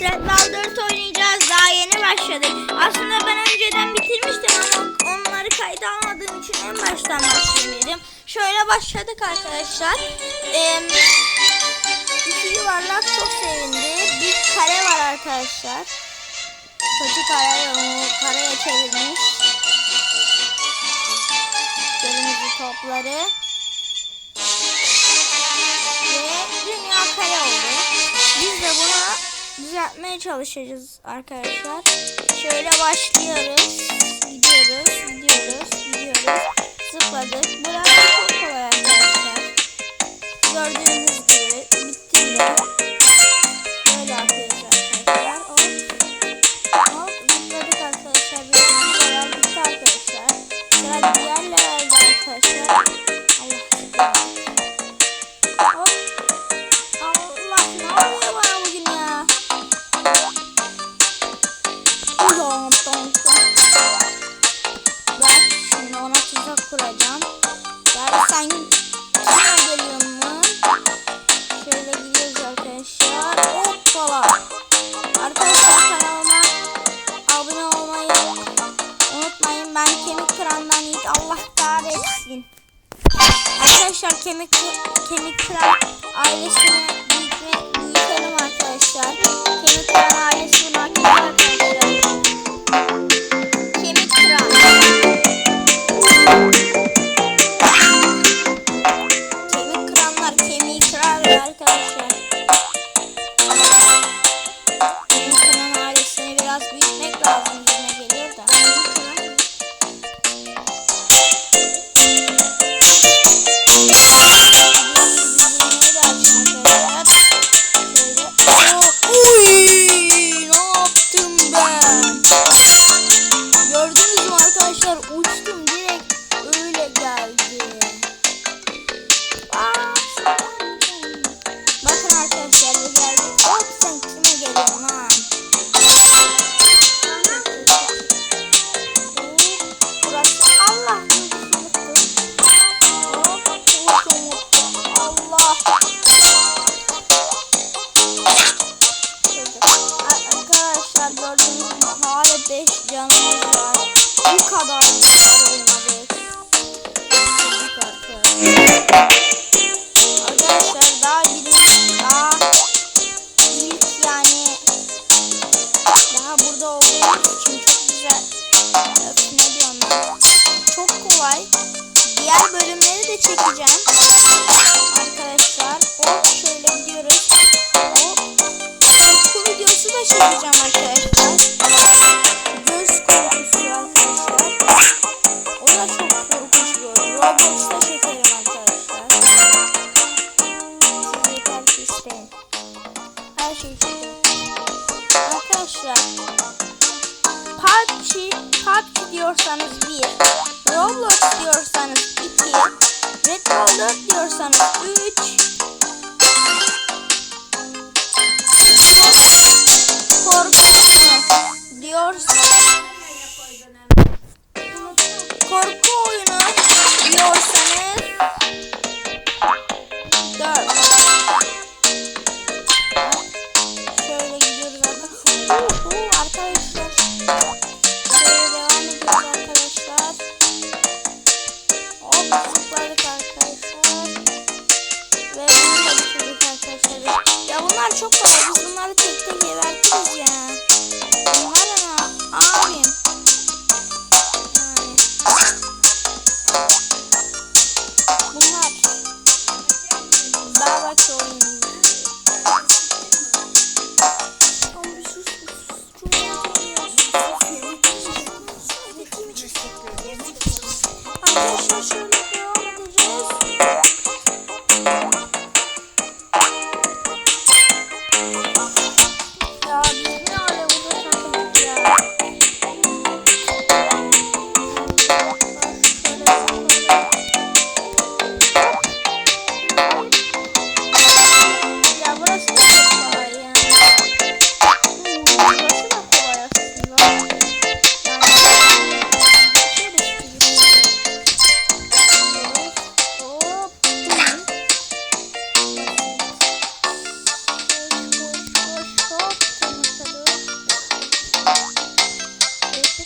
Red 4 oynayacağız. Daha yeni başladık. Aslında ben önceden bitirmiştim ama onları kayda almadığım için en baştan başlayayım dedim. Şöyle başladık arkadaşlar. Ee, iki yuvarlak çok sevindi. Bir kare var arkadaşlar. Kötü kare kareye çevirmiş. Kırmızı topları. Ve dünya kare oldu. Biz de bunu düzeltmeye çalışacağız arkadaşlar. Şöyle başlıyoruz. Gidiyoruz, gidiyoruz, gidiyoruz. Zıpladık. Burası çok kolay arkadaşlar. Gördüğünüz gibi bitti bile. Böyle yapıyoruz arkadaşlar. Hop. Hop zıpladık arkadaşlar. Bir tane level bitti arkadaşlar. Sıra diğer arkadaşlar. Allah zıpladık. Kemik kemik kıran çekeceğim arkadaşlar. Göz korkusu arkadaşlar. O da çok korkunç bir oyun. Roblox'ta çekerim arkadaşlar. Siz yeter ki isteyin. Her şeyi çekerim. Arkadaşlar. PUBG, PUBG diyorsanız 1. Roblox diyorsanız 2. Red Bull 4 diyorsanız 3. diyorsanız korku oyunu diyorsanız 4 şöyle gidiyoruz arkadaşlar Uhu, arkadaşlar. Şöyle devam ediyoruz arkadaşlar. Hop zıpladık arkadaşlar. Ve bunu da bitirdik arkadaşlar. Ya bunlar çok kolay. Biz bunları tek tek gebertiriz ya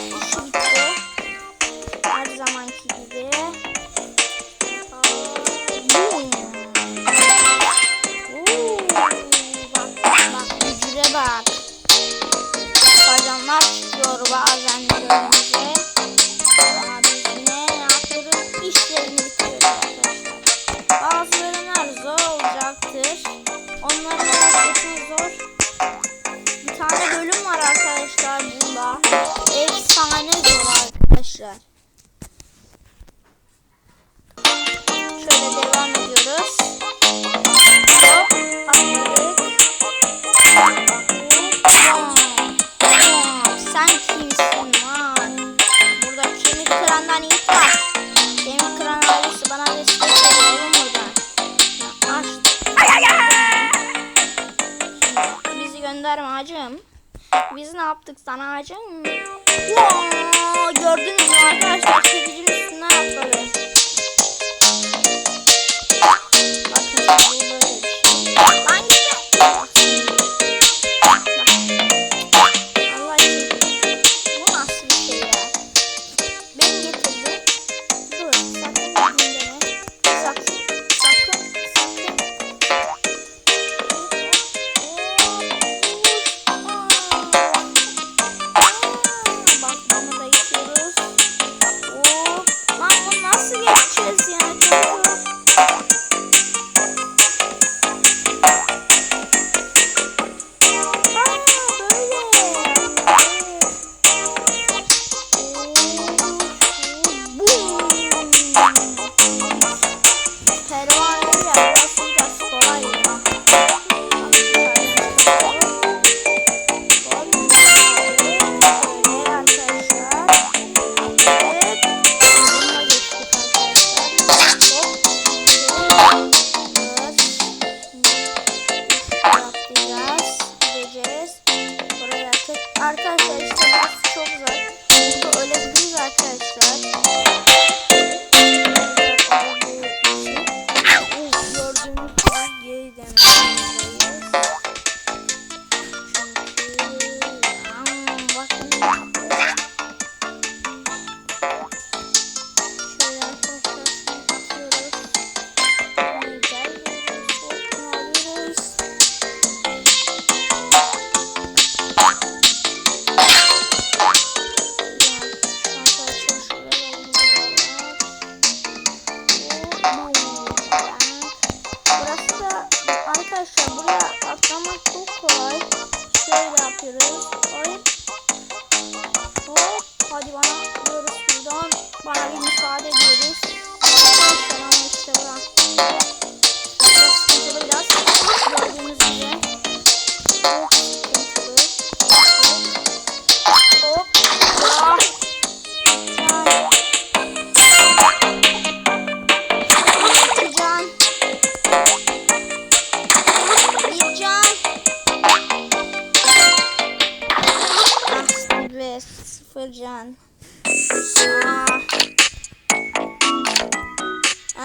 Hey, hey. göndermacım. Biz ne yaptık sana acım? Wow, gördünüz mü arkadaşlar çekicinin üstünden atladı. videoda. Hadi bana vururuz şuradan. Bana bir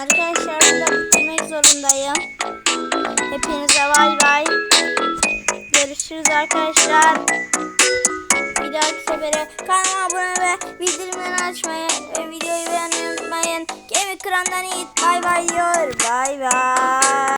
Arkadaşlar burada bitirmek zorundayım. Hepinize bay bay. Görüşürüz arkadaşlar. Bir dahaki sefere kanalıma abone ve bildirimleri açmayı ve videoyu beğenmeyi unutmayın. Kemik kırandan Yiğit bay bay diyor. Bay bay.